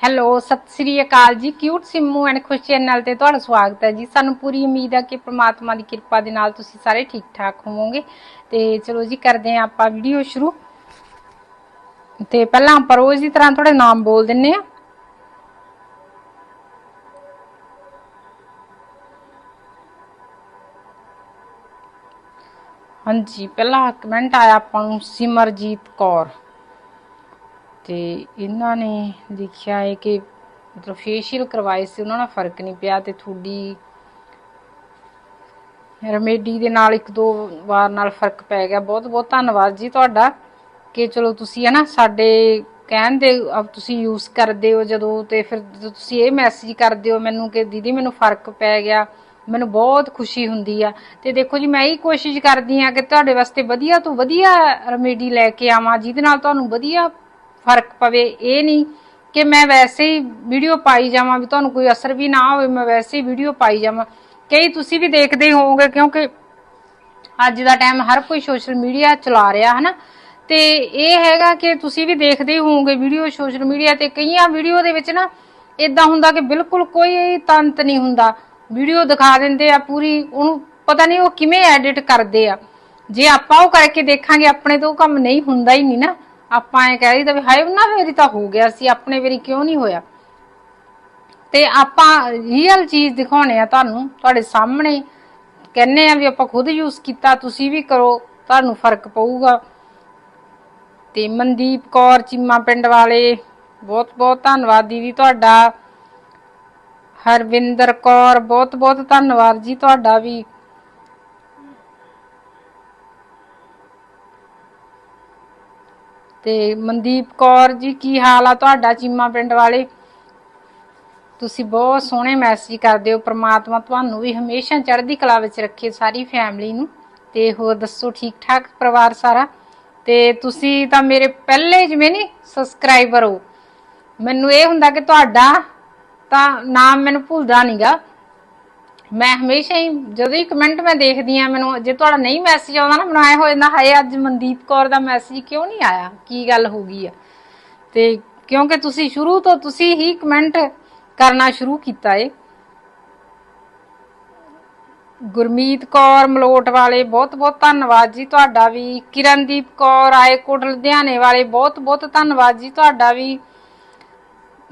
Hello, Sat Sri Akal ji. Cute Simmu and Khush channel ਤੇ ਤੁਹਾਡਾ ਸਵਾਗਤ ਹੈ ਜੀ। ਸਾਨੂੰ ਪੂਰੀ ਉਮੀਦ ਹੈ ਕਿ ਪ੍ਰਮਾਤਮਾ ਦੀ ਕਿਰਪਾ ਦੇ ਨਾਲ ਤੁਸੀਂ ਸਾਰੇ ਠੀਕ ਠਾਕ ਹੋਵੋਗੇ। ਤੇ ਚਲੋ ਜੀ, ਕਰਦੇ ਹਾਂ ਆਪਾਂ ਵੀਡੀਓ ਸ਼ੁਰੂ। ਤੇ ਪਹਿਲਾਂ ਆਪਾਂ ਰੋਜ਼ ਦੀ ਤਰ੍ਹਾਂ ਤੁਹਾਡੇ ਨਾਮ ਬੋਲ ਦਿੰਨੇ ਆ। ਹਾਂਜੀ, ਪਹਿਲਾ ਕਮੈਂਟ ਆਇਆ ਆਪਾਂ ਨੂੰ, ਸਿਮਰਜੀਤ ਕੌਰ। ਤੇ ਇਹਨਾਂ ਨੇ ਲਿਖਿਆ ਹੈ ਕਿ ਮਤਲਬ ਫੇਸ਼ੀਅਲ ਕਰਵਾਏ ਸੀ, ਉਹਨਾਂ ਨਾਲ ਫ਼ਰਕ ਨਹੀਂ ਪਿਆ ਤੇ ਤੁਹਾਡੀ ਰੈਮੇਡੀ ਦੇ ਨਾਲ ਇੱਕ ਦੋ ਵਾਰ ਨਾਲ ਫ਼ਰਕ ਪੈ ਗਿਆ। ਬਹੁਤ ਬਹੁਤ ਧੰਨਵਾਦ ਜੀ ਤੁਹਾਡਾ ਕਿ ਚਲੋ ਤੁਸੀਂ ਹੈ ਨਾ ਸਾਡੇ ਕਹਿਣ ਦੇ, ਅਬ ਤੁਸੀਂ ਯੂਜ਼ ਕਰਦੇ ਹੋ ਜਦੋਂ ਤੇ ਫਿਰ ਤੁਸੀਂ ਇਹ ਮੈਸੇਜ ਕਰਦੇ ਹੋ ਮੈਨੂੰ ਕਿ ਦੀਦੀ ਮੈਨੂੰ ਫ਼ਰਕ ਪੈ ਗਿਆ, ਮੈਨੂੰ ਬਹੁਤ ਖੁਸ਼ੀ ਹੁੰਦੀ ਆ। ਤੇ ਦੇਖੋ ਜੀ ਮੈਂ ਇਹ ਕੋਸ਼ਿਸ਼ ਕਰਦੀ ਆ ਕਿ ਤੁਹਾਡੇ ਵਾਸਤੇ ਵਧੀਆ ਤੋਂ ਵਧੀਆ ਰੈਮੇਡੀ ਲੈ ਕੇ ਆਵਾਂ, ਜਿਹਦੇ ਨਾਲ ਤੁਹਾਨੂੰ ਵਧੀਆ ਫ਼ਰਕ ਪਵੇ, ਇਹ ਨਹੀਂ ਕਿ ਮੈਂ ਵੈਸੇ ਹੀ ਵੀਡੀਓ ਪਾਈ ਜਾਵਾਂ ਵੀ ਤੁਹਾਨੂੰ ਕੋਈ ਅਸਰ ਵੀ ਨਾ ਹੋਵੇ, ਮੈਂ ਵੈਸੇ ਹੀ ਵੀਡੀਓ ਪਾਈ ਜਾਵਾਂ। ਕਈ ਤੁਸੀਂ ਵੀ ਦੇਖਦੇ ਹੀ ਹੋਵੋਗੇ ਕਿਉਂਕਿ ਅੱਜ ਦਾ ਟਾਈਮ ਹਰ ਕੋਈ ਸੋਸ਼ਲ ਮੀਡੀਆ ਚਲਾ ਰਿਹਾ ਹੈ ਨਾ ਤੇ ਇਹ ਹੈਗਾ ਕਿ ਤੁਸੀਂ ਵੀ ਦੇਖਦੇ ਹੀ ਹੋਵੋਗੇ ਵੀਡੀਓ ਸੋਸ਼ਲ ਮੀਡੀਆ ਤੇ ਕਈਆਂ ਵੀਡੀਓ ਦੇ ਵਿੱਚ ਨਾ ਇਦਾਂ ਹੁੰਦਾ ਕਿ ਬਿਲਕੁਲ ਕੋਈ ਤੰਤ ਨਹੀਂ ਹੁੰਦਾ। ਵੀਡੀਓ ਦਿਖਾ ਦਿੰਦੇ ਆ ਪੂਰੀ, ਉਹਨੂੰ ਪਤਾ ਨਹੀਂ ਉਹ ਕਿਵੇਂ ਐਡਿਟ ਕਰਦੇ ਆ। ਜੇ ਆਪਾਂ ਉਹ ਕਰਕੇ ਦੇਖਾਂਗੇ, ਆਪਣੇ ਤੋਂ ਕੰਮ ਨਹੀਂ ਹੁੰਦਾ ਹੀ ਨਹੀਂ ਨਾ। ਆਪਾਂ ਐ ਕਹਿ ਦਈਦਾ ਵੀ ਹਾਏ, ਨਾ ਮੇਰੀ ਤਾਂ ਹੋ ਗਿਆ ਸੀ, ਆਪਣੇ ਵਾਰੀ ਕਿਉਂ ਨਹੀਂ ਹੋਇਆ? ਤੇ ਆਪਾਂ ਰੀਅਲ ਚੀਜ਼ ਦਿਖਾਉਣੇ ਆ ਤੁਹਾਨੂੰ, ਤੁਹਾਡੇ ਸਾਹਮਣੇ। ਕਹਿੰਨੇ ਆ ਵੀ ਆਪਾਂ ਖੁਦ ਯੂਜ਼ ਕੀਤਾ, ਤੁਸੀਂ ਵੀ ਕਰੋ, ਤੁਹਾਨੂੰ ਫ਼ਰਕ ਪਊਗਾ। ਤੇ ਮਨਦੀਪ ਕੌਰ, ਚੀਮਾ ਪਿੰਡ ਵਾਲੇ, ਬਹੁਤ ਬਹੁਤ ਧੰਨਵਾਦ ਦੀਦੀ ਤੁਹਾਡਾ। ਹਰਵਿੰਦਰ ਕੌਰ, ਬਹੁਤ ਬਹੁਤ ਧੰਨਵਾਦ ਜੀ ਤੁਹਾਡਾ ਵੀ। ਤੇ ਮਨਦੀਪ ਕੌਰ ਜੀ, ਕੀ ਹਾਲ ਆ ਤੁਹਾਡਾ ਚੀਮਾ ਪਿੰਡ ਵਾਲੇ? ਤੁਸੀਂ ਬਹੁਤ ਸੋਹਣੇ ਮੈਸੇਜ ਕਰਦੇ ਹੋ, ਪ੍ਰਮਾਤਮਾ ਤੁਹਾਨੂੰ ਵੀ ਹਮੇਸ਼ਾ ਚੜ੍ਹਦੀ ਕਲਾ ਵਿੱਚ ਰੱਖੇ ਸਾਰੀ ਫੈਮਿਲੀ ਨੂੰ। ਤੇ ਹੋਰ ਦੱਸੋ ਠੀਕ ਠਾਕ ਪਰਿਵਾਰ ਸਾਰਾ? ਤੇ ਤੁਸੀਂ ਤਾਂ ਮੇਰੇ ਪਹਿਲੇ ਜਿਵੇਂ ਨਹੀਂ ਸਬਸਕ੍ਰਾਈਬਰ ਹੋ। ਮੈਨੂੰ ਇਹ ਹੁੰਦਾ ਕਿ ਤੁਹਾਡਾ ਤਾਂ ਨਾਮ ਮੈਨੂੰ ਭੁੱਲਦਾ ਨਹੀਂਗਾ ਮੈਂ ਹਮੇਸ਼ਾ ਹੀ ਜਦੋਂ ਹੀ ਕਮੈਂਟ ਮੈਂ ਦੇਖਦੀ ਆ ਮੈਨੂੰ ਜੇ ਤੁਹਾਡਾ ਨਹੀਂ ਮੈਸੇਜ ਆਉਂਦਾ ਨਾ, ਮੈਨੂੰ ਆਏ ਹੋ ਜਾਂਦਾ, ਹਾਏ, ਅੱਜ ਮਨਦੀਪ ਕੌਰ ਦਾ ਮੈਸੇਜ ਕਿਉਂ ਨਹੀਂ ਆਇਆ? ਕੀ ਗੱਲ ਹੋ ਗਈ ਆ? ਤੇ ਕਿਉਂਕਿ ਤੁਸੀਂ ਸ਼ੁਰੂ ਤੋਂ ਤੁਸੀਂ ਹੀ ਕਮੈਂਟ ਕਰਨਾ ਸ਼ੁਰੂ ਕੀਤਾ ਏ। ਗੁਰਮੀਤ ਕੌਰ ਮਲੋਟ ਵਾਲੇ ਬਹੁਤ ਬਹੁਤ ਧੰਨਵਾਦ ਜੀ ਤੁਹਾਡਾ ਵੀ। ਕਿਰਨਦੀਪ ਕੌਰ, ਆਏਕੋਟ, ਲੁਧਿਆਣੇ ਵਾਲੇ ਬਹੁਤ ਬਹੁਤ ਧੰਨਵਾਦ ਜੀ ਤੁਹਾਡਾ ਵੀ।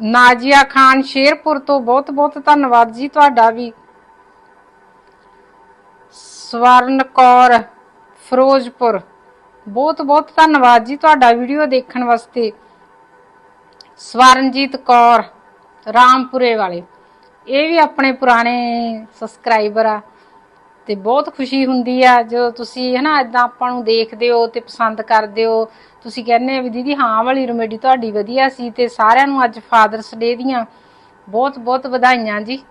ਨਾਜੀਆ ਖਾਨ, ਸ਼ੇਰਪੁਰ ਤੋਂ ਬਹੁਤ ਬਹੁਤ ਧੰਨਵਾਦ ਜੀ ਤੁਹਾਡਾ ਵੀ। ਸਵਰਨ ਕੌਰ, ਫਿਰੋਜ਼ਪੁਰ। ਬਹੁਤ ਬਹੁਤ ਧੰਨਵਾਦ ਜੀ ਤੁਹਾਡਾ ਵੀਡੀਓ ਦੇਖਣ ਵਾਸਤੇ। ਸਵਰਨਜੀਤ ਕੌਰ, ਰਾਮਪੁਰੇ ਵਾਲੇ। ਇਹ ਵੀ ਆਪਣੇ ਪੁਰਾਣੇ ਸਬਸਕ੍ਰਾਈਬਰ ਆ ਤੇ ਬਹੁਤ ਖੁਸ਼ੀ ਹੁੰਦੀ ਆ ਜਦੋਂ ਤੁਸੀਂ ਹਨਾ ਇਦਾਂ ਆਪਾਂ ਨੂੰ ਦੇਖਦੇ ਹੋ ਤੇ ਪਸੰਦ ਕਰਦੇ ਹੋ। ਤੁਸੀਂ ਕਹਿੰਦੇ ਆ ਵੀ ਦੀਦੀ, ਹਾਂ ਵਾਲੀ ਰਮੇਡੀ ਤੁਹਾਡੀ ਵਧੀਆ ਸੀ ਤੇ ਸਾਰਿਆਂ ਨੂੰ ਅੱਜ ਫਾਦਰਸ ਡੇ ਦੀਆਂ ਬਹੁਤ ਬਹੁਤ ਵਧਾਈਆਂ ਜੀ।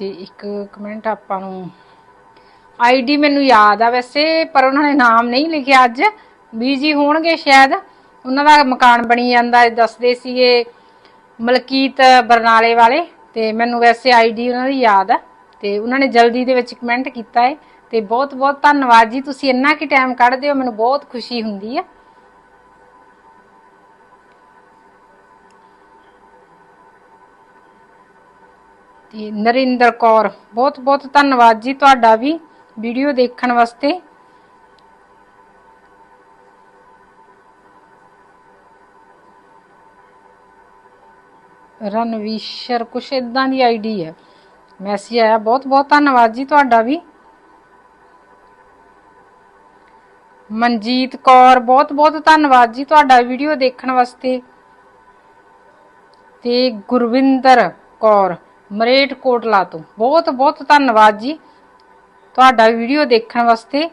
ਤੇ ਇੱਕ ਕਮੈਂਟ ਆਪਾਂ ਨੂੰ ਆਈਡੀ ਮੈਨੂੰ ਯਾਦ ਆ ਵੈਸੇ, ਪਰ ਉਹਨਾਂ ਨੇ ਨਾਮ ਨਹੀਂ ਲਿਖਿਆ ਅੱਜ। ਬੀਜੀ ਹੋਣਗੇ ਸ਼ਾਇਦ। ਉਹਨਾਂ ਦਾ ਮਕਾਨ ਬਣੀ ਜਾਂਦਾ ਦੱਸਦੇ ਸੀਗੇ ਮਲਕੀਤ ਬਰਨਾਲੇ ਵਾਲੇ। ਤੇ ਮੈਨੂੰ ਵੈਸੇ ਆਈਡੀ ਉਹਨਾਂ ਦੀ ਯਾਦ ਆ। ਤੇ ਉਹਨਾਂ ਨੇ ਜਲਦੀ ਦੇ ਵਿੱਚ ਕਮੈਂਟ ਕੀਤਾ ਹੈ ਤੇ ਬਹੁਤ ਬਹੁਤ ਧੰਨਵਾਦ ਜੀ। ਤੁਸੀਂ ਇੰਨਾ ਕਿ ਟਾਈਮ ਕੱਢਦੇ ਹੋ, ਮੈਨੂੰ ਬਹੁਤ ਖੁਸ਼ੀ ਹੁੰਦੀ ਆ। ਤੇ ਨਰਿੰਦਰ ਕੌਰ। ਬਹੁਤ ਬਹੁਤ ਧੰਨਵਾਦ ਜੀ ਤੁਹਾਡਾ ਵੀ ਵੀਡੀਓ ਦੇਖਣ ਵਾਸਤੇ। ਰਣਵੀਸ਼ਰ, ਕੁਛ ਇਦਾਂ ਦੀ ਆਈਡੀ ਹੈ। ਮੈਸੇਜ ਆਇਆ। ਬਹੁਤ ਬਹੁਤ ਧੰਨਵਾਦ ਜੀ ਤੁਹਾਡਾ ਵੀ। ਮਨਜੀਤ ਕੌਰ, ਬਹੁਤ ਬਹੁਤ ਧੰਨਵਾਦ ਜੀ ਤੁਹਾਡਾ ਵੀਡੀਓ ਦੇਖਣ ਵਾਸਤੇ। ਤੇ ਗੁਰਵਿੰਦਰ ਕੌਰ। ਮਰੇਟ ਕੋਟਲਾ ਤੋਂ। ਬਹੁਤ ਬਹੁਤ ਧੰਨਵਾਦ ਜੀ ਤੁਹਾਡਾ ਵੀਡੀਓ ਦੇਖਣ ਵਾਸਤੇ।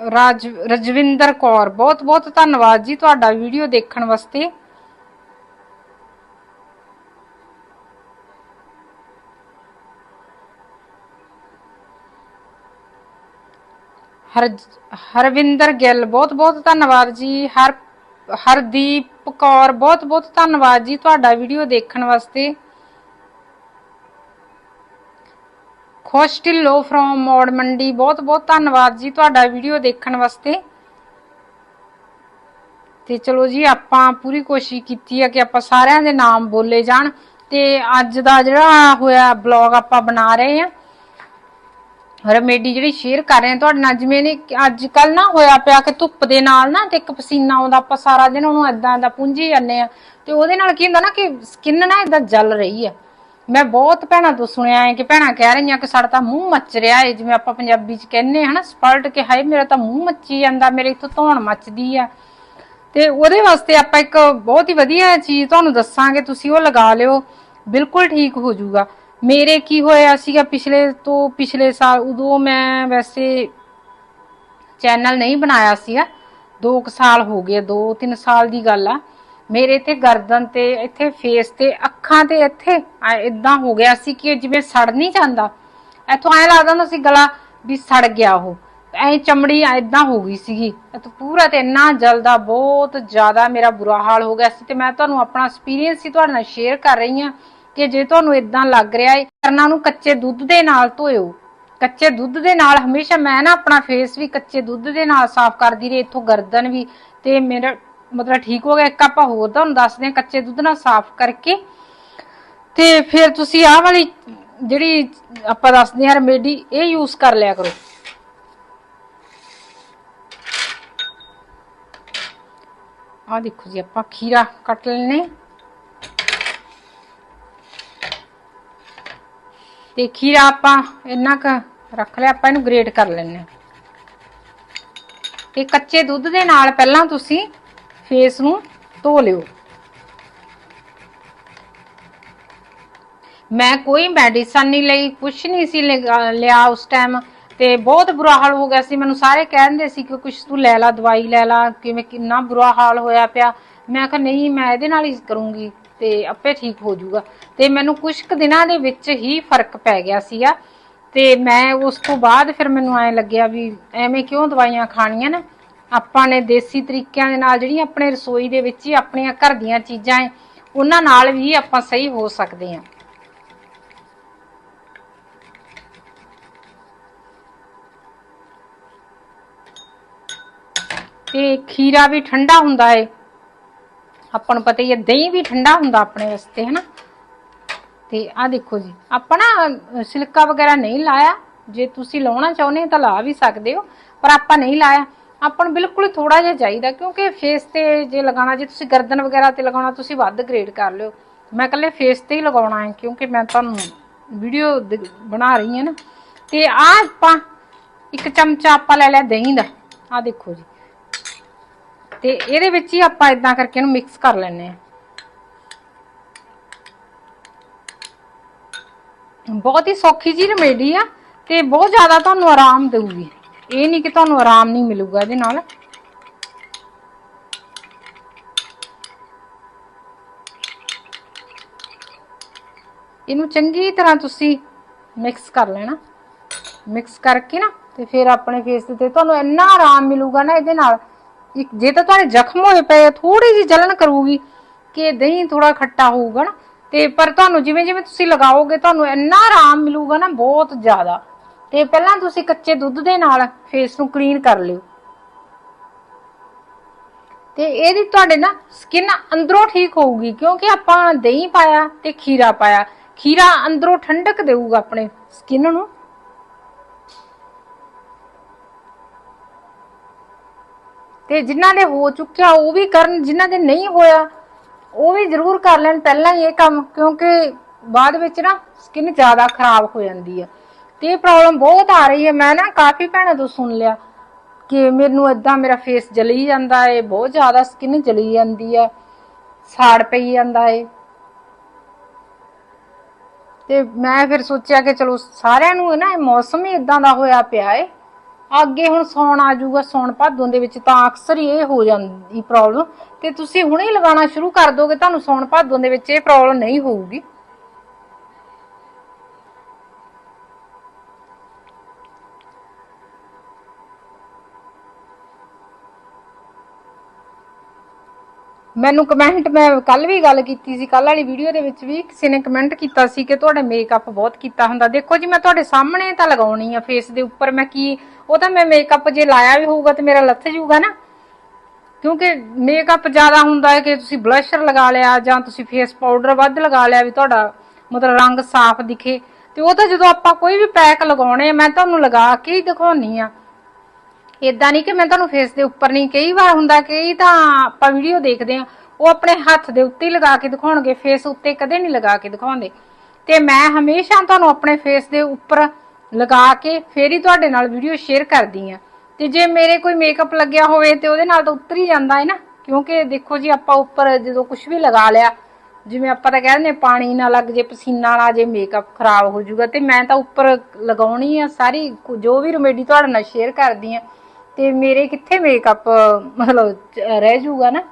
ਰਾਜ, ਰਜਵਿੰਦਰ ਕੌਰ, ਬਹੁਤ ਬਹੁਤ ਧੰਨਵਾਦ ਜੀ ਤੁਹਾਡਾ ਵੀਡੀਓ ਦੇਖਣ ਵਾਸਤੇ। ਹਰਵਿੰਦਰ ਗਿੱਲ, ਬਹੁਤ ਬਹੁਤ ਧੰਨਵਾਦ ਜੀ। ਹਰ, ਹਰਦੀਪ ਪਕੌਰ ਬਹੁਤ ਬਹੁਤ ਧੰਨਵਾਦ ਜੀ ਤੁਹਾਡਾ ਵੀਡੀਓ ਦੇਖਣ ਵਾਸਤੇ। ਖੁਸ਼ ਢਿੱਲੋਂ ਫਰੋਮ ਮੋੜ ਮੰਡੀ ਬਹੁਤ ਬਹੁਤ ਧੰਨਵਾਦ ਜੀ ਤੁਹਾਡਾ ਵੀਡੀਓ ਦੇਖਣ ਵਾਸਤੇ। ਤੇ ਚਲੋ ਜੀ, ਆਪਾਂ ਪੂਰੀ ਕੋਸ਼ਿਸ਼ ਕੀਤੀ ਹੈ ਕਿ ਆਪਾਂ ਸਾਰਿਆਂ ਦੇ ਨਾਮ ਬੋਲੇ ਜਾਣ। ਤੇ ਅੱਜ ਦਾ ਜਿਹੜਾ ਹੋਇਆ ਬਲੌਗ ਆਪਾਂ ਬਣਾ ਰਹੇ ਆ ਰੈਮੇਡੀ ਜਿਹੜੀ ਸ਼ੇਅਰ ਕਰ ਰਹੇ ਆ ਤੁਹਾਡੇ ਨਾਲ, ਜਿਵੇਂ ਨੇ ਅੱਜ ਕੱਲ ਨਾ ਹੋਇਆ ਪਿਆ ਕਿ ਧੁੱਪ ਦੇ ਨਾਲ ਨਾ ਤੇ ਇੱਕ ਪਸੀਨਾ ਆਉਂਦਾ, ਆਪਾਂ ਸਾਰਾ ਦਿਨ ਉਹਨੂੰ ਏਦਾਂ ਦਾ ਪੁੰਝੀ ਜਾਂਦੇ ਆ ਤੇ ਉਹਦੇ ਨਾਲ ਕੀ ਹੁੰਦਾ ਨਾ ਕਿ ਸਕਿਨ ਨਾ ਏਦਾਂ ਜਲ ਰਹੀ ਆ। ਮੈਂ ਬਹੁਤ ਭੈਣਾਂ ਤੋਂ ਸੁਣਿਆ ਹੈ ਕਿ ਭੈਣਾਂ ਕਹਿ ਰਹੀਆਂ ਕਿ ਸਾਡਾ ਤਾਂ ਮੂੰਹ ਮੱਚ ਰਿਹਾ ਹੈ ਜਿਵੇਂ ਆਪਾਂ ਪੰਜਾਬੀ ਚ ਕਹਿੰਨੇ ਹਨਾ ਸਪਲਟ ਕਿ ਹਾਏ ਮੇਰਾ ਤਾਂ ਮੂੰਹ ਮੱਚੀ ਜਾਂਦਾ, ਮੇਰੇ ਇੱਥੋਂ ਧੌਣ ਮੱਚਦੀ ਆ। ਤੇ ਉਹਦੇ ਵਾਸਤੇ ਆਪਾਂ ਇੱਕ ਬਹੁਤ ਹੀ ਵਧੀਆ ਚੀਜ਼ ਤੁਹਾਨੂੰ ਦੱਸਾਂਗੇ, ਤੁਸੀਂ ਉਹ ਲਗਾ ਲਿਓ, ਬਿਲਕੁਲ ਠੀਕ ਹੋ ਜਾਊਗਾ। ਮੇਰੇ ਕੀ ਹੋਇਆ ਸੀਗਾ ਪਿਛਲੇ ਤੋਂ ਪਿਛਲੇ ਸਾਲ, ਉਦੋਂ ਮੈਂ ਵੈਸੇ ਚੈਨਲ ਨਹੀਂ ਬਣਾਇਆ ਸੀਗਾ। 2 ਸਾਲ ਹੋ ਗਏ 2-3 ਸਾਲ ਦੀ ਗੱਲ ਆ। ਮੇਰੇ ਤੇ ਗਰਦਨ ਤੇ, ਇੱਥੇ ਫੇਸ ਤੇ, ਅੱਖਾਂ ਤੇ ਇੱਥੇ ਇਦਾਂ ਹੋ ਗਿਆ ਸੀ ਕਿ ਜਿਵੇਂ ਸੜ ਨਹੀਂ ਜਾਂਦਾ। ਇੱਥੋਂ ਐ ਲੱਗਦਾ ਹੁੰਦਾ ਸੀ ਗਲਾ ਵੀ ਸੜ ਗਿਆ ਉਹ। ਐ ਚਮੜੀ ਐਦਾਂ ਹੋ ਗਈ ਸੀਗੀ। ਤੇ ਪੂਰਾ ਤੇ ਇੰਨਾ ਜਲਦਾ, ਬਹੁਤ ਜ਼ਿਆਦਾ ਮੇਰਾ ਬੁਰਾ ਹਾਲ ਹੋ ਗਿਆ ਸੀ ਤੇ ਮੈਂ ਤੁਹਾਨੂੰ ਆਪਣਾ ਐਕਸਪੀਰੀਅੰਸ ਹੀ ਤੁਹਾਡੇ ਨਾਲ ਸ਼ੇਅਰ ਕਰ ਰਹੀ ਹਾਂ। ਕਿ ਜੇ ਤੁਹਾਨੂੰ ਇਦਾਂ ਲੱਗ ਰਿਹਾ ਹੈ ਕਰਨਾ ਨੂੰ ਕੱਚੇ ਦੁੱਧ ਦੇ ਨਾਲ ਧੋਇਓ। ਕੱਚੇ ਦੁੱਧ ਦੇ ਨਾਲ ਹਮੇਸ਼ਾ ਮੈਂ ਨਾ ਆਪਣਾ ਫੇਸ ਵੀ ਕੱਚੇ ਦੁੱਧ ਦੇ ਨਾਲ ਸਾਫ਼ ਕਰਦੀ ਰਹੀ, ਇੱਥੋਂ ਗਰਦਨ ਵੀ। ਤੇ ਮੇਰਾ ਮਤਲਬ ਠੀਕ ਹੋ ਗਿਆ, ਇੱਕ ਆਪਾਂ ਹੋਰ ਤੁਹਾਨੂੰ ਦੱਸਦੇ ਹਾਂ ਕੱਚੇ ਦੁੱਧ ਨਾਲ ਸਾਫ਼ ਕਰਕੇ। ਤੇ ਫਿਰ ਤੁਸੀਂ ਆਹ ਵਾਲੀ ਜਿਹੜੀ ਆਪਾਂ ਦੱਸਦੇ ਆ ਰੈਮੇਡੀ ਇਹ ਯੂਜ਼ ਕਰ ਲਿਆ ਕਰੋ। ਆਹ ਦੇਖੋ ਜੀ, ਆਪਾਂ ਖੀਰਾ ਕੱਟ ਲੈਣੇ ਤੇ ਖੀਰਾ ਆਪਾਂ ਇੰਨਾ ਕ ਰੱਖ ਲਿਆ, ਆਪਾਂ ਇਹਨੂੰ ਗ੍ਰੇਟ ਕਰ ਲੈਣੇ ਤੇ ਕੱਚੇ ਦੁੱਧ ਦੇ ਨਾਲ ਪਹਿਲਾਂ ਤੁਸੀਂ ਫੇਸ ਨੂੰ ਧੋ ਲਿਓ। ਮੈਂ ਕੋਈ ਮੈਡੀਸਨ ਨਹੀਂ ਲਈ ਕੁਝ ਨਹੀਂ ਸੀ ਲਿਆ ਉਸ ਟਾਈਮ ਤੇ ਬਹੁਤ ਬੁਰਾ ਹਾਲ ਹੋ ਗਿਆ ਸੀ। ਮੈਨੂੰ ਸਾਰੇ ਕਹਿੰਦੇ ਸੀ ਕਿ ਕੁਝ ਤੂੰ ਲੈ ਲਾ, ਦਵਾਈ ਲੈ ਲਾ, ਕਿਵੇਂ ਕਿੰਨਾ ਬੁਰਾ ਹਾਲ ਹੋਇਆ ਪਿਆ। ਮੈਂ ਕਿਹਾ ਨਹੀਂ, ਮੈਂ ਇਹਦੇ ਨਾਲ ਹੀ ਕਰੂੰਗੀ। ਤੇ ਆਪੇ ਠੀਕ ਹੋ ਜਾਊਗਾ। ਤੇ ਮੈਨੂੰ ਕੁਝ ਕੁ ਦਿਨਾਂ ਦੇ ਵਿੱਚ ਹੀ ਫ਼ਰਕ ਪੈ ਗਿਆ ਸੀਗਾ। ਤੇ ਮੈਂ ਉਸ ਤੋਂ ਬਾਅਦ ਫਿਰ ਮੈਨੂੰ ਐ ਲੱਗਿਆ ਵੀ ਐਵੇਂ ਕਿਉਂ ਦਵਾਈਆਂ ਖਾਣੀਆਂ ਨਾ? ਆਪਾਂ ਨੇ ਦੇਸੀ ਤਰੀਕਿਆਂ ਦੇ ਨਾਲ ਜਿਹੜੀਆਂ ਆਪਣੇ ਰਸੋਈ ਦੇ ਵਿੱਚ ਹੀ ਆਪਣੀਆਂ ਘਰ ਦੀਆਂ ਚੀਜ਼ਾਂ ਐ, ਉਹਨਾਂ ਨਾਲ ਵੀ ਆਪਾਂ ਸਹੀ ਹੋ ਸਕਦੇ ਹਾਂ। ਤੇ ਖੀਰਾ ਵੀ ਠੰਡਾ ਹੁੰਦਾ ਏ। ਆਪਾਂ ਨੂੰ ਪਤਾ ਹੀ ਹੈ ਦਹੀਂ ਵੀ ਠੰਡਾ ਹੁੰਦਾ ਆਪਣੇ ਵਾਸਤੇ, ਹਨਾ? ਤੇ ਆ ਦੇਖੋ ਜੀ, ਆਪਾਂ ਨਾ ਸਿਲਕਾ ਵਗੈਰਾ ਨਹੀਂ ਲਾਇਆ। ਜੇ ਤੁਸੀਂ ਲਾਉਣਾ ਚਾਹੁੰਦੇ ਤਾਂ ਲਾ ਵੀ ਸਕਦੇ ਹੋ, ਪਰ ਆਪਾਂ ਨਹੀਂ ਲਾਇਆ। ਆਪਾਂ ਨੂੰ ਬਿਲਕੁਲ ਥੋੜਾ ਜਿਹਾ ਚਾਹੀਦਾ, ਕਿਉਂਕਿ ਫੇਸ ਤੇ ਜੇ ਲਗਾਉਣਾ, ਜੇ ਤੁਸੀਂ ਗਰਦਨ ਵਗੈਰਾ ਤੇ ਲਗਾਉਣਾ, ਤੁਸੀਂ ਵੱਧ ਗ੍ਰੇਡ ਕਰ ਲਿਓ। ਮੈਂ ਕੱਲੇ ਫੇਸ ਤੇ ਹੀ ਲਗਾਉਣਾ ਹੈ, ਕਿਉਂਕਿ ਮੈਂ ਤੁਹਾਨੂੰ ਵੀਡੀਓ ਬਣਾ ਰਹੀ ਹਾਂ ਨਾ। ਤੇ ਆ ਆਪਾਂ, ਇੱਕ ਚਮਚਾ ਆਪਾਂ ਲੈ ਲਿਆ ਦਹੀਂ ਦਾ। ਆ ਦੇਖੋ ਜੀ। ਤੇ ਇਹਦੇ ਵਿੱਚ ਹੀ ਆਪਾਂ ਇਦਾਂ ਕਰਕੇ ਇਹਨੂੰ ਮਿਕਸ ਕਰ ਲੈਣੇ ਆ ਬਹੁਤ ਹੀ ਸੌਖੀ ਜੀ ਰੈਮੇਡੀ ਆ ਤੇ ਬਹੁਤ ਜ਼ਿਆਦਾ ਤੁਹਾਨੂੰ ਆਰਾਮ ਦੇਊਗੀ। ਇਹ ਨਹੀਂ ਕਿ ਤੁਹਾਨੂੰ ਆਰਾਮ ਨਹੀਂ ਮਿਲੂਗਾ ਇਹਦੇ ਨਾਲ। ਇਹਨੂੰ ਚੰਗੀ ਤਰ੍ਹਾਂ ਤੁਸੀਂ ਮਿਕਸ ਕਰ ਲੈਣਾ। ਮਿਕਸ ਕਰਕੇ ਨਾ ਤੇ ਫਿਰ ਆਪਣੇ ਫੇਸ ਤੇ ਤੁਹਾਨੂੰ ਇੰਨਾ ਆਰਾਮ ਮਿਲੂਗਾ ਨਾ ਇਹਦੇ ਨਾਲ ਇੱਕ ਜੇ ਤਾਂ ਤੁਹਾਡੇ ਜ਼ਖਮ ਹੋਏ ਪਏ ਥੋੜੀ ਜਿਹੀ ਜਲਨ ਕਰੂਗੀ ਕਿ ਦਹੀਂ ਥੋੜਾ ਖੱਟਾ ਹੋਊਗਾ ਨਾ। ਤੇ ਪਰ ਤੁਹਾਨੂੰ ਜਿਵੇਂ ਜਿਵੇਂ ਤੁਸੀਂ ਲਗਾਓਗੇ, ਤੁਹਾਨੂੰ ਇੰਨਾ ਆਰਾਮ ਮਿਲੂਗਾ ਨਾ ਬਹੁਤ ਜ਼ਿਆਦਾ। ਤੇ ਪਹਿਲਾਂ ਤੁਸੀਂ ਕੱਚੇ ਦੁੱਧ ਦੇ ਨਾਲ ਫੇਸ ਨੂੰ ਕਲੀਨ ਕਰ ਲਿਓ। ਤੇ ਇਹਦੀ ਤੁਹਾਡੇ ਨਾ ਸਕਿਨ ਅੰਦਰੋਂ ਠੀਕ ਹੋਊਗੀ, ਕਿਉਂਕਿ ਆਪਾਂ ਦਹੀਂ ਪਾਇਆ ਤੇ ਖੀਰਾ ਪਾਇਆ। ਖੀਰਾ ਅੰਦਰੋਂ ਠੰਡਕ ਦੇਊਗਾ ਆਪਣੇ ਸਕਿਨ ਨੂੰ। ਤੇ ਜਿਨ੍ਹਾਂ ਦੇ ਹੋ ਚੁੱਕਿਆ, ਉਹ ਵੀ ਕਰਨ, ਜਿਨ੍ਹਾਂ ਦੇ ਨਹੀਂ ਹੋਇਆ, ਉਹ ਵੀ ਜ਼ਰੂਰ ਕਰ ਲੈਣ। ਪਹਿਲਾਂ ਹੀ ਇਹ ਕੰਮ, ਕਿਉਂਕਿ ਬਾਅਦ ਵਿੱਚ ਨਾ ਸਕਿਨ ਜ਼ਿਆਦਾ ਖਰਾਬ ਹੋ ਜਾਂਦੀ ਹੈ ਤੇ ਇਹ ਪ੍ਰੋਬਲਮ ਬਹੁਤ ਆ ਰਹੀ ਹੈ। ਮੈਂ ਨਾ ਕਾਫੀ ਭੈਣਾਂ ਤੋਂ ਸੁਣ ਲਿਆ ਕਿ ਮੈਨੂੰ ਇਦਾਂ ਮੇਰਾ ਫੇਸ ਜਲੀ ਜਾਂਦਾ ਏ, ਬਹੁਤ ਜ਼ਿਆਦਾ ਸਕਿਨ ਜਲੀ ਜਾਂਦੀ ਹੈ ਸਾੜ ਪਈ ਜਾਂਦਾ ਏ। ਤੇ ਮੈਂ ਫਿਰ ਸੋਚਿਆ ਕਿ ਚਲੋ ਸਾਰਿਆਂ ਨੂੰ ਨਾ ਇਹ ਮੌਸਮ ਹੀ ਇਦਾਂ ਦਾ ਹੋਇਆ ਪਿਆ ਏ। ਅੱਗੇ ਹੁਣ ਸੌਣ ਆ ਜਾਊਗਾ, ਸੌਣ ਭਾਦੋਂ ਦੇ ਵਿੱਚ ਤਾਂ ਅਕਸਰ ਹੀ ਇਹ ਹੋ ਜਾਂਦੀ ਪ੍ਰੋਬਲਮ ਤੇ ਤੁਸੀਂ ਹੁਣੇ ਹੀ ਲਗਾਉਣਾ ਸ਼ੁਰੂ ਕਰ ਦੋਗੇ, ਤੁਹਾਨੂੰ ਸੌਣ ਭਾਦੋਂ ਦੇ ਵਿੱਚ ਇਹ ਪ੍ਰੋਬਲਮ ਨਹੀਂ ਹੋਊਗੀ। ਮੈਨੂੰ ਕਮੈਂਟ ਮੈਂ ਕੱਲ ਵੀ ਗੱਲ ਕੀਤੀ ਸੀ ਕੱਲ ਵਾਲੀ ਵੀਡੀਓ ਦੇ ਵਿੱਚ ਵੀ ਕਿਸੇ ਨੇ ਕਮੈਂਟ ਕੀਤਾ ਸੀ ਕਿ ਤੁਹਾਡੇ ਮੇਕਅਪ ਬਹੁਤ ਕੀਤਾ ਹੁੰਦਾ। ਦੇਖੋ ਜੀ, ਮੈਂ ਤੁਹਾਡੇ ਸਾਹਮਣੇ ਤਾਂ ਲਗਾਉਣੀ ਆ ਫੇਸ ਦੇ ਉੱਪਰ, ਮੈਂ ਕੀ ਉਹ ਤਾਂ ਮੈਂ ਮੇਕਅਪ ਜੇ ਲਾਇਆ ਵੀ ਹੋਊਗਾ ਤੇ ਮੇਰਾ ਲੱਥ ਜਾਊਗਾ ਨਾ। ਕਿਉਂਕਿ ਮੇਕਅਪ ਜ਼ਿਆਦਾ ਹੁੰਦਾ ਹੈ ਕਿ ਤੁਸੀਂ ਬਲਸ਼ਰ ਲਗਾ ਲਿਆ ਜਾਂ ਤੁਸੀਂ ਫੇਸ ਪਾਊਡਰ ਵੱਧ ਲਗਾ ਲਿਆ ਵੀ ਤੁਹਾਡਾ ਮਤਲਬ ਰੰਗ ਸਾਫ਼ ਦਿਖੇ। ਤੇ ਉਹ ਤਾਂ ਜਦੋਂ ਆਪਾਂ ਕੋਈ ਵੀ ਪੈਕ ਲਗਾਉਣੇ ਮੈਂ ਤੁਹਾਨੂੰ ਲਗਾ ਕੇ ਹੀ ਦਿਖਾਉਣੀ ਆ ਇਦਾਂ ਨਹੀਂ ਕਿ ਮੈਂ ਤੁਹਾਨੂੰ ਫੇਸ ਦੇ ਉੱਪਰ ਨਹੀਂ, ਕਈ ਵਾਰ ਹੁੰਦਾ ਕਈ ਤਾਂ ਆਪਾਂ ਵੀਡੀਓ ਦੇਖਦੇ ਆ ਉਹ ਆਪਣੇ ਹੱਥ ਦੇ ਉੱਤੇ ਲਗਾ ਕੇ ਦਿਖਾਉਣਗੇ ਫੇਸ ਉੱਤੇ ਕਦੇ ਨਹੀਂ ਲਗਾ ਕੇ ਦਿਖਾਉਂਦੇ। ਤੇ ਮੈਂ ਹਮੇਸ਼ਾ ਤੁਹਾਨੂੰ ਆਪਣੇ ਫੇਸ ਦੇ ਉੱਪਰ ਲਗਾ ਕੇ ਫੇਰ ਹੀ ਤੁਹਾਡੇ ਨਾਲ ਵੀਡੀਓ ਸ਼ੇਅਰ ਕਰਦੀ ਆ ਤੇ ਜੇ ਮੇਰੇ ਕੋਈ ਮੇਕਅਪ ਲੱਗਿਆ ਹੋਵੇ ਤੇ ਉਹਦੇ ਨਾਲ ਤਾਂ ਉੱਤਰ ਹੀ ਜਾਂਦਾ ਹੈ ਨਾ। ਕਿਉਂਕਿ ਦੇਖੋ ਜੀ, ਆਪਾਂ ਉੱਪਰ ਜਦੋਂ ਕੁਝ ਵੀ ਲਗਾ ਲਿਆ, ਜਿਵੇਂ ਆਪਾਂ ਤਾਂ ਕਹਿੰਦੇ ਨੇ ਪਾਣੀ ਨਾ ਲੱਗ ਜੇ, ਪਸੀਨਾ ਨਾ ਜੇ ਮੇਕਅਪ ਖਰਾਬ ਹੋ ਜਾਊਗਾ, ਤੇ ਮੈਂ ਤਾਂ ਉੱਪਰ ਲਗਾਉਣੀ ਆ ਸਾਰੀ, ਜੋ ਵੀ ਰੈਮੇਡੀ ਤੁਹਾਡੇ ਨਾਲ ਸ਼ੇਅਰ ਕਰਦੀ ਆ ਤੇ ਮੇਰੇ ਕਿੱਥੇ ਮੇਕਅਪ ਮਤਲਬ ਰਹਿ ਜਾਊਗਾ ਨਾ।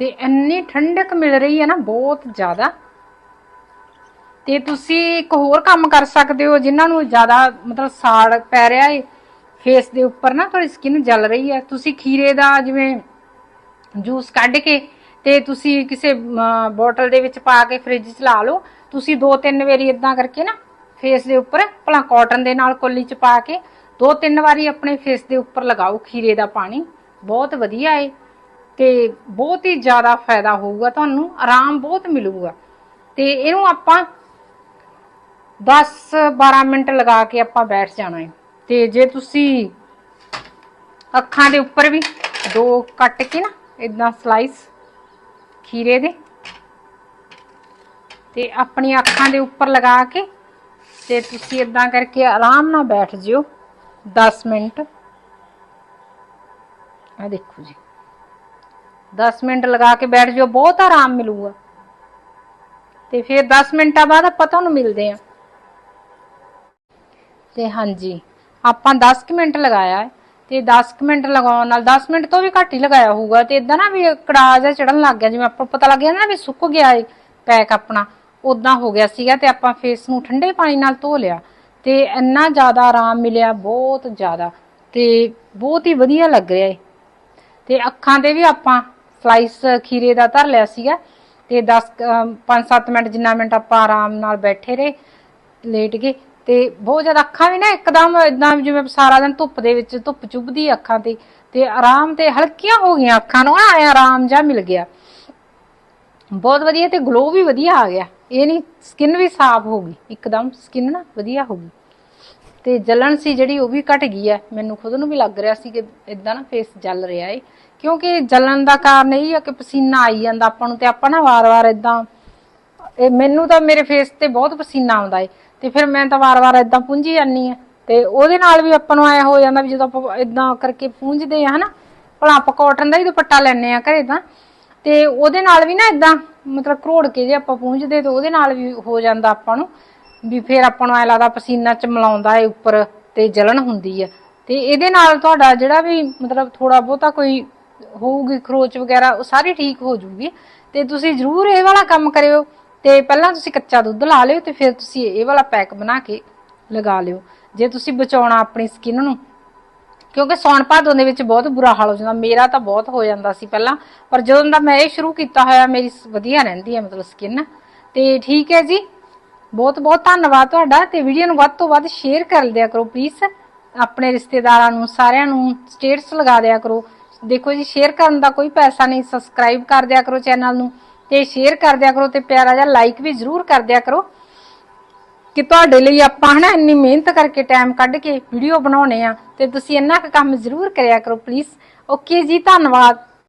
ਤੇ ਇੰਨੀ ਠੰਡਕ ਮਿਲ ਰਹੀ ਹੈ ਨਾ ਬਹੁਤ ਜ਼ਿਆਦਾ। ਤੇ ਤੁਸੀਂ ਇੱਕ ਹੋਰ ਕੰਮ ਕਰ ਸਕਦੇ ਹੋ, ਜਿਨ੍ਹਾਂ ਨੂੰ ਜ਼ਿਆਦਾ ਮਤਲਬ ਸਾੜ ਪੈ ਰਿਹਾ ਹੈ ਫੇਸ ਦੇ ਉੱਪਰ ਨਾ ਤੁਹਾਡੀ ਸਕਿਨ ਜਲ ਰਹੀ ਹੈ। ਤੁਸੀਂ ਖੀਰੇ ਦਾ ਜਿਵੇਂ ਜੂਸ ਕੱਢ ਕੇ ਤੇ ਤੁਸੀਂ ਕਿਸੇ ਬੋਟਲ ਦੇ ਵਿੱਚ ਪਾ ਕੇ ਫ੍ਰਿਜ 'ਚ ਲਾ ਲਓ। ਤੁਸੀਂ ਦੋ ਤਿੰਨ ਵਾਰੀ ਇਦਾਂ ਕਰਕੇ ਨਾ ਫੇਸ ਦੇ ਉੱਪਰ, ਭਲਾ ਕਾਟਨ ਦੇ ਨਾਲ ਕੋਲੀ 'ਚ ਪਾ ਕੇ ਦੋ ਤਿੰਨ ਵਾਰੀ ਆਪਣੇ ਫੇਸ ਦੇ ਉੱਪਰ ਲਗਾਓ ਖੀਰੇ ਦਾ ਪਾਣੀ। ਬਹੁਤ ਵਧੀਆ ਏ ਤੇ ਬਹੁਤ ਹੀ ਜ਼ਿਆਦਾ ਫਾਇਦਾ ਹੋਊਗਾ, ਤੁਹਾਨੂੰ ਆਰਾਮ ਬਹੁਤ ਮਿਲੂਗਾ। ਤੇ ਇਹਨੂੰ ਆਪਾਂ 10 12 ਮਿੰਟ ਲਗਾ ਕੇ ਆਪਾਂ ਬੈਠ ਜਾਣਾ ਹੈ। ਤੇ ਜੇ ਤੁਸੀਂ ਅੱਖਾਂ ਦੇ ਉੱਪਰ ਵੀ ਦੋ ਕੱਟ ਕੇ ਨਾ ਇਦਾਂ ਸਲਾਈਸ ਖੀਰੇ ਦੇ, ਤੇ ਆਪਣੀ ਅੱਖਾਂ ਦੇ ਉੱਪਰ ਲਗਾ ਕੇ ਤੇ ਤੁਸੀਂ ਇਦਾਂ ਕਰਕੇ ਆਰਾਮ ਨਾਲ ਬੈਠ ਜਿਓ 10 ਮਿੰਟ। ਆ ਦੇਖੋ ਜੀ। 10 ਮਿੰਟ ਲਗਾ ਕੇ ਬੈਠ ਜਾਓ, ਬਹੁਤ ਆਰਾਮ ਮਿਲੂਗਾ। ਤੇ ਫਿਰ 10 ਮਿੰਟਾਂ ਬਾਅਦ ਆਪਾਂ ਤੁਹਾਨੂੰ ਮਿਲਦੇ ਆਂ ਤੇ ਹਾਂਜੀ, ਆਪਾਂ 10 ਕੁ ਮਿੰਟ ਲਗਾਇਆ ਹੈ। ਤੇ 10 ਕੁ ਮਿੰਟ ਲਗਾਉਣ ਨਾਲ 10 ਮਿੰਟ ਤੋਂ ਵੀ ਘੱਟ ਹੀ ਲਗਾਇਆ ਹੋਊਗਾ। ਤੇ ਇਦਾਂ ਨਾ ਵੀ ਕੜਾ ਜਿਹਾ ਚੜਨ ਲੱਗ ਗਿਆ, ਜਿਵੇਂ ਆਪਾਂ ਪਤਾ ਲੱਗ ਗਿਆ ਨਾ ਵੀ ਸੁੱਕ ਗਿਆ ਏ ਪੈਕ ਆਪਣਾ ਉਦਾਂ ਹੋ ਗਿਆ ਸੀਗਾ ਤੇ ਆਪਾਂ ਫੇਸ ਨੂੰ ਠੰਡੇ ਪਾਣੀ ਨਾਲ ਧੋ ਲਿਆ। ਤੇ ਇੰਨਾ ਜ਼ਿਆਦਾ ਆਰਾਮ ਮਿਲਿਆ, ਬਹੁਤ ਜ਼ਿਆਦਾ। ਤੇ ਬਹੁਤ ਹੀ ਵਧੀਆ ਲੱਗ ਰਿਹਾ ਏ ਤੇ ਅੱਖਾਂ ਤੇ ਵੀ ਆਪਾਂ ਸਲਾਈਸ ਖੀਰੇ ਦਾ ਧਰ ਲਿਆ ਸੀਗਾ ਤੇ 10 5-7 ਮਿੰਟ ਜਿੰਨਾ ਮਿੰਟ ਆਪਾਂ ਆਰਾਮ ਨਾਲ ਬੈਠੇ ਰਹੇ ਲੇਟ ਗਏ ਤੇ ਬਹੁਤ ਜ਼ਿਆਦਾ ਅੱਖਾਂ ਵੀ ਨਾ ਇੱਕਦਮ ਇਦਾਂ ਜਿਵੇਂ ਸਾਰਾ ਦਿਨ ਧੁੱਪ ਦੇ ਵਿੱਚ ਧੁੱਪ ਚੁੱਭਦੀ ਅੱਖਾਂ ਤੇ ਤੇ ਆਰਾਮ ਤੇ ਹਲਕੀਆਂ ਹੋ ਗਈਆਂ ਅੱਖਾਂ ਨੂੰ, ਐ ਆਰਾਮ ਜਿਹਾ ਮਿਲ ਗਿਆ। ਬਹੁਤ ਵਧੀਆ ਤੇ ਗਲੋ ਵੀ ਵਧੀਆ ਆ ਗਿਆ। ਇਹ ਨਹੀਂ ਸਕਿਨ ਵੀ ਸਾਫ਼ ਹੋ ਗਈ, ਇੱਕਦਮ ਸਕਿਨ ਨਾ ਵਧੀਆ ਹੋ ਗਈ। ਤੇ ਜਲਣ ਸੀ ਜਿਹੜੀ ਉਹ ਵੀ ਘਟ ਗਈ ਹੈ। ਮੈਨੂੰ ਖੁਦ ਨੂੰ ਵੀ ਲੱਗ ਰਿਹਾ ਸੀ ਕਿ ਇਦਾਂ ਨਾ ਫੇਸ ਜਲ ਰਿਹਾ ਏ। ਕਿਉਂਕਿ ਜਲਣ ਦਾ ਕਾਰਨ ਇਹ ਹੈ ਕਿ ਪਸੀਨਾ ਆਈ ਜਾਂਦਾ ਆਪਾਂ ਨੂੰ ਤੇ ਆਪਾਂ ਨਾ ਵਾਰ-ਵਾਰ ਇਦਾਂ ਇਹ ਮੈਨੂੰ ਤਾਂ ਮੇਰੇ ਫੇਸ ਤੇ ਬਹੁਤ ਪਸੀਨਾ ਆਉਂਦਾ ਏ। ਤੇ ਫਿਰ ਮੈਂ ਤਾਂ ਵਾਰ-ਵਾਰ ਇਦਾਂ ਪੁੰਝੀ ਜਾਂਦੀ ਆ। ਤੇ ਉਹਦੇ ਨਾਲ ਵੀ ਆਪਾਂ ਨੂੰ ਆਇਆ ਹੋ ਜਾਂਦਾ ਵੀ ਜਦੋਂ ਆਪਾਂ ਇਦਾਂ ਕਰਕੇ ਪੁੰਝਦੇ ਆ, ਹਨਾ। ਭਲਾ ਆਪਾਂ ਕਾਟਨ ਦਾ ਹੀ ਦੁਪੱਟਾ ਲੈਣੇ ਆ ਘਰੇ ਤਾਂ। ਤੇ ਉਹਦੇ ਨਾਲ ਵੀ ਨਾ ਇਦਾਂ ਮਤਲਬ ਘਰੋੜ ਕੇ ਜੇ ਆਪਾਂ ਪੁੰਝਦੇ, ਤੇ ਉਹਦੇ ਨਾਲ ਵੀ ਹੋ ਜਾਂਦਾ ਆਪਾਂ ਨੂੰ। ਵੀ ਫਿਰ ਆਪਾਂ ਨੂੰ ਐ ਲੱਗਦਾ ਪਸੀਨਾ ਚ ਚਮਲਾਉਂਦਾ ਏ ਉੱਪਰ ਤੇ ਜਲਣ ਹੁੰਦੀ ਹੈ ਤੇ ਇਹਦੇ ਨਾਲ ਤੁਹਾਡਾ ਜਿਹੜਾ ਵੀ ਮਤਲਬ ਥੋੜਾ ਬਹੁਤਾ ਕੋਈ ਹੋਊਗੀ, ਖਰੋਚ ਵਗੈਰਾ, ਉਹ ਸਾਰੀ ਠੀਕ ਹੋ ਜੂਗੀ। ਤੇ ਤੁਸੀਂ ਜ਼ਰੂਰ ਇਹ ਵਾਲਾ ਕੰਮ ਕਰਿਓ ਤੇ ਪਹਿਲਾਂ ਤੁਸੀਂ ਕੱਚਾ ਦੁੱਧ ਲਾ ਲਿਓ ਤੇ ਫਿਰ ਤੁਸੀਂ ਇਹ ਵਾਲਾ ਪੈਕ ਬਣਾ ਕੇ ਲਗਾ ਲਿਓ। ਜੇ ਤੁਸੀਂ ਬਚਾਉਣਾ ਆਪਣੀ ਸਕਿਨ ਨੂੰ, ਕਿਉਂਕਿ ਸੌਣ ਭਾਦੋਂ ਦੇ ਵਿੱਚ ਬਹੁਤ ਬੁਰਾ ਹਾਲ ਹੋ ਜਾਂਦਾ। ਮੇਰਾ ਤਾਂ ਬਹੁਤ ਹੋ ਜਾਂਦਾ ਸੀ ਪਹਿਲਾਂ, ਪਰ ਜਦੋਂ ਦਾ ਮੈਂ ਇਹ ਸ਼ੁਰੂ ਕੀਤਾ ਹੋਇਆ, ਮੇਰੀ ਸ- ਵਧੀਆ ਰਹਿੰਦੀ ਹੈ ਮਤਲਬ ਸਕਿਨ ਤੇ ਠੀਕ ਹੈ ਜੀ। ਬਹੁਤ ਬਹੁਤ ਧੰਨਵਾਦ ਤੁਹਾਡਾ ਤੇ ਵੀਡੀਓ ਨੂੰ ਵੱਧ ਤੋਂ ਵੱਧ ਸ਼ੇਅਰ ਕਰ ਦਿਆ ਕਰੋ ਪਲੀਜ਼ ਆਪਣੇ ਰਿਸ਼ਤੇਦਾਰਾਂ ਨੂੰ, ਸਾਰਿਆਂ ਨੂੰ ਸਟੇਟਸ ਲਗਾ ਦਿਆ ਕਰੋ। ਦੇਖੋ ਜੀ ਸ਼ੇਅਰ ਕਰਨ ਦਾ ਕੋਈ ਪੈਸਾ ਨਹੀਂ ਸਬਸਕ੍ਰਾਈਬ ਕਰ ਦਿਆ ਕਰੋ ਚੈਨਲ ਨੂੰ ਤੇ ਸ਼ੇਅਰ ਕਰ ਦਿਆ ਕਰੋ ਤੇ ਪਿਆਰਾ ਜਿਹਾ ਲਾਈਕ ਵੀ ਜ਼ਰੂਰ ਕਰ ਦਿਆ ਕਰੋ ਕਿ ਤੁਹਾਡੇ ਲਈ ਆਪਾਂ ਹਨਾ ਇੰਨੀ ਮਿਹਨਤ ਕਰਕੇ ਟਾਈਮ ਕੱਢ ਕੇ ਵੀਡੀਓ ਬਣਾਉਣੇ ਆ ਤੇ ਤੁਸੀਂ ਇੰਨਾ ਕੁ ਕੰਮ ਜ਼ਰੂਰ ਕਰਿਆ ਕਰੋ ਪਲੀਜ਼ ਓਕੇ ਜੀ, ਧੰਨਵਾਦ।